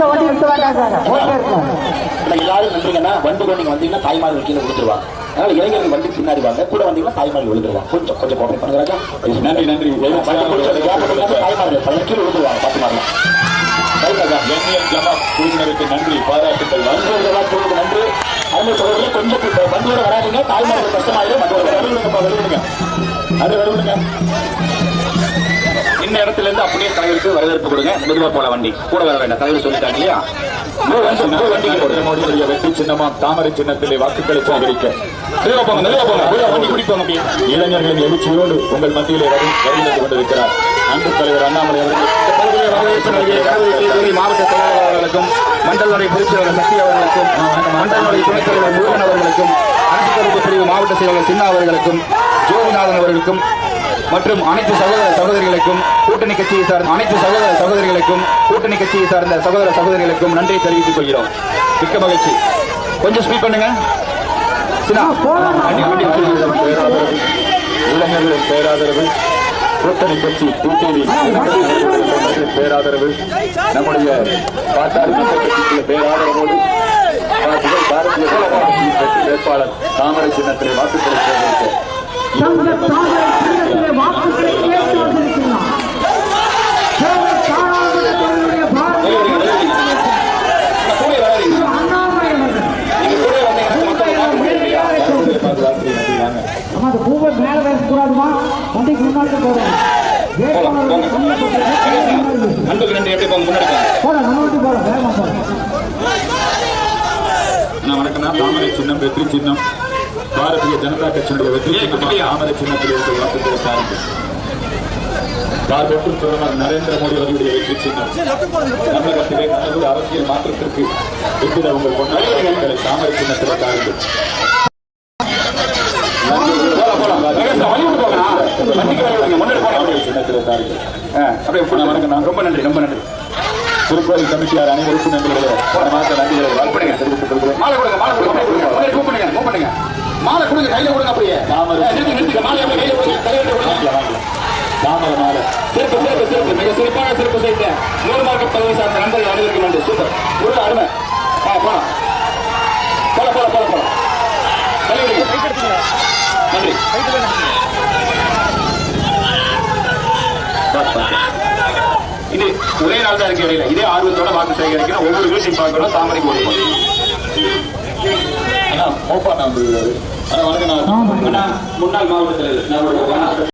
எந்த வண்டி எடுத்து இருக்கும் ஆனா எல்லாரும் நன்றிங்கன்னா வண்டி கூட நீங்க வந்தீங்கன்னா தாய்மார்கள் கீழே விழுந்துருவாங்க அதனால இளைஞர்கள் வண்டி பின்னாடி வாங்க கூட வந்தீங்கன்னா தாய்மார்கள் விழுந்துருவாங்க கொஞ்சம் கொஞ்சம் கோஆபரேட் பண்ணுங்க ராஜா நன்றி நன்றி தாய்மார்கள் கீழே விழுந்துருவாங்க பார்த்து மாறலாம் குழுவினருக்கு நன்றி பாராட்டுங்கள் நன்றி அருமை சகோதரி கொஞ்சம் வண்டியோட வராதீங்க தாய்மார்கள் கஷ்டமாயிரும் வண்டியோட வருவனுங்க அது வருவனுங்க இந்த இடத்துல இருந்து அப்படியே தலைவருக்கு வரவேற்பு கொடுங்க. மெதுவா போல வண்டி. கூட வர வேண்டாம். தலைவர் சொல்லிட்டாங்க இல்லையா? வெற்றி சின்னமாம் தாமரை சின்னத்திலே வாக்குகளை சேகரிக்க. இளைஞர்களின் எழுச்சியோடு உங்கள் மத்தியிலே வருகிறது கொண்டிருக்கிறார் அன்பு தலைவர் அண்ணாமலை அவர்கள். மாவட்ட செயலாளர் அவர்களுக்கும் மண்டல் வரை பொதுச்செயலாளர் சக்தி அவர்களுக்கும் மண்டல் வரை துணைத் தலைவர் முருகன் அவர்களுக்கும் அரசு பிரிவு மாவட்ட செயலாளர் சின்ன அவர்களுக்கும் ஜோதிநாதன் அவர்களுக்கும் மற்றும் அனைத்து சகோதர சகோதரிகளுக்கும் கூட்டணி கட்சியை சார்ந்த அனைத்து சகோதர சகோதரிகளுக்கும் கூட்டணி கட்சியை சார்ந்த சகோதர சகோதரிகளுக்கும் நன்றியை தெரிவித்துக் கொள்கிறோம். மிக்க மகிழ்ச்சி. கொஞ்சம் ஸ்பீட் பண்ணுங்க. இளைஞர்களின் பேராதரவு கூட்டணி கட்சி கூட்டணி. பேராதரவு. நம்முடைய பாட்டாளி மக்கள் கட்சிக்குள்ள பேராதரவோடு பாரதிய ஜனதா கட்சியின் வேட்பாளர் தாமரை சின்னத்திலே வாக்குகளை சேகரிக்க தங்க தாமரை சின்னத்திலே வாக்குகளை கேட்டு வந்திருக்கிறார் அந்த பூவை மேல வண்டிக்கு முன்னாடி போறோம் அன்புக்கு எப்படி போங்க முன்னாடி நம்ம வேகமா தாமரை சின்னம் வெற்றி சின்னம். பாரதிய ஜனதா கட்சியினுடைய வெற்றி சின்னமா தாமரை சின்னத்தில் இருக்க வாக்குகளை பார்வட்டும் பிரதமர் நரேந்திர மோடி அவர்களுடைய வெற்றி சின்னம். தமிழகத்திலே நல்லதொரு அரசியல் மாற்றத்திற்கு எவ்வித உங்கள் கொண்டாடுகளை தாமரை சின்னத்தில் வணக்கம் ரொம்ப நன்றி ரொம்ப நன்றி. திருக்கோயில் கமிட்டியார் அனைவருக்கும் நன்றிகளை நன்றிகளை வாழ்ப்படையை தெரிவித்துக் கொள்கிறேன் மாலை கொடுங்க மாலை கொடுங்க அப்படியே கொடுங்க அப்படியே மூவ் பண்ணுங்க மூவ் பண்ணுங்க மாலை கொடுங்க கையில கொடுங்க அப்படியே. தாமரை. தாமரை மாலை. சிறப்பு சிறப்பு சிறப்பு. மிக சிறப்பான சிறப்பு செய்த நூறு மார்க்கெட் பகுதி சார்ந்த நண்பர்கள் அனைவருக்கும் நன்றி. சூப்பர். ஒரு அருமை. ஆ போலாம். போல போல போல போல நன்றி. இது ஒரே நாள் தான் இருக்கு இடையில. இதே ஆர்வத்தோட வாக்கு சேகரிக்கணும் ஒவ்வொரு வீட்டையும் பார்க்கணும். தாமரை கொடுக்கணும் அண்ணா மோப்பா வணக்கம் முன்னாள் மாவட்ட தலைவர்